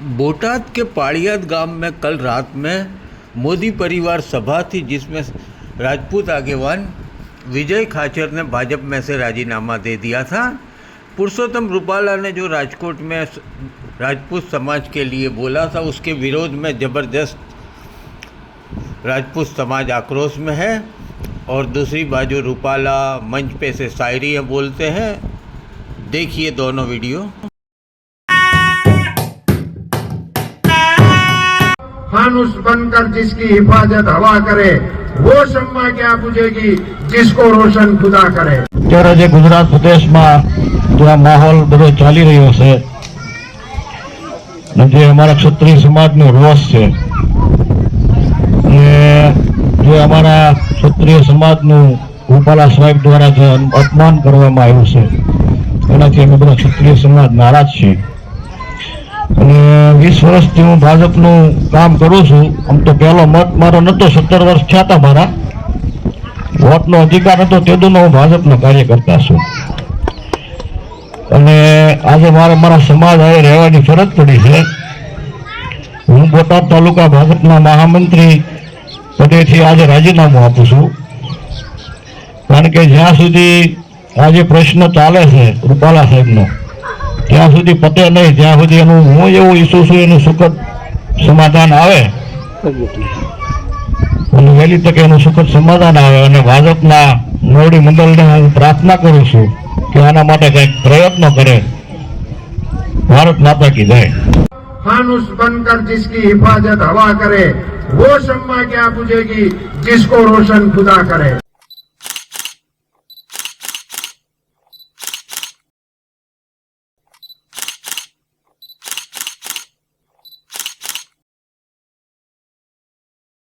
बोटाद के पाड़ियाद गाँव में कल रात में मोदी परिवार सभा थी, जिसमें राजपूत आगेवान विजय खाचर ने भाजपा में से राजीनामा दे दिया था। पुरुषोत्तम रूपाला ने जो राजकोट में राजपूत समाज के लिए बोला था, उसके विरोध में ज़बरदस्त राजपूत समाज आक्रोश में है। और दूसरी बाजू रूपाला मंच पे से शायरी बोलते हैं, देखिए दोनों वीडियो। फानुस बनकर जिसकी हिफाजत हवा करे वो शम्मा क्या बुझेगी जिसको रोशन खुदा करे અત્યારે જે ગુજરાત પ્રદેશમાં જે આ માહોલ બધો ચાલી રહ્યો છે અને જે અમારા ક્ષત્રિય સમાજનો રોષ છે અને જે અમારા ક્ષત્રિય સમાજનું રૂપાલા સાહેબ દ્વારા જે અપમાન કરવામાં આવ્યું છે એનાથી અમે બધા ક્ષત્રિય સમાજ નારાજ છીએ અને વીસ વર્ષથી હું ભાજપનું કામ કરું છું. આમ તો પહેલો મત મારો નહોતો, સત્તર વર્ષ થયા હતા મારા. વોટનો અધિકાર હતો તેદુનો હું ભાજપનો કાર્યકર્તા છું. અને આજે મારે મારા સમાજ હવે રહેવાની ફરજ પડી છે. હું બોટાદ તાલુકા ભાજપના મહામંત્રી પદેથી આજે રાજીનામું આપું છું. કારણ કે જ્યાં સુધી આજે પ્રશ્ન ચાલે છે રૂપાલા સાહેબનો ત્યાં સુધી પતે નહીં જ્યાં સુધી એનું હું એવું ઈચ્છું છું એનું સુખદ સમાધાન આવે અને વહેલી તકે એનું સુખદ સમાધાન આવે અને ભાજપના મોવડી મંડળને હું પ્રાર્થના કરું છું કે આના માટે કંઈક પ્રયત્નો કરે ભારત માતા કી જય फानुस बनकर जिसकी हिफाजत हवा करे वो शम्मा क्या बुझेगी जिसको रोशन खुदा करे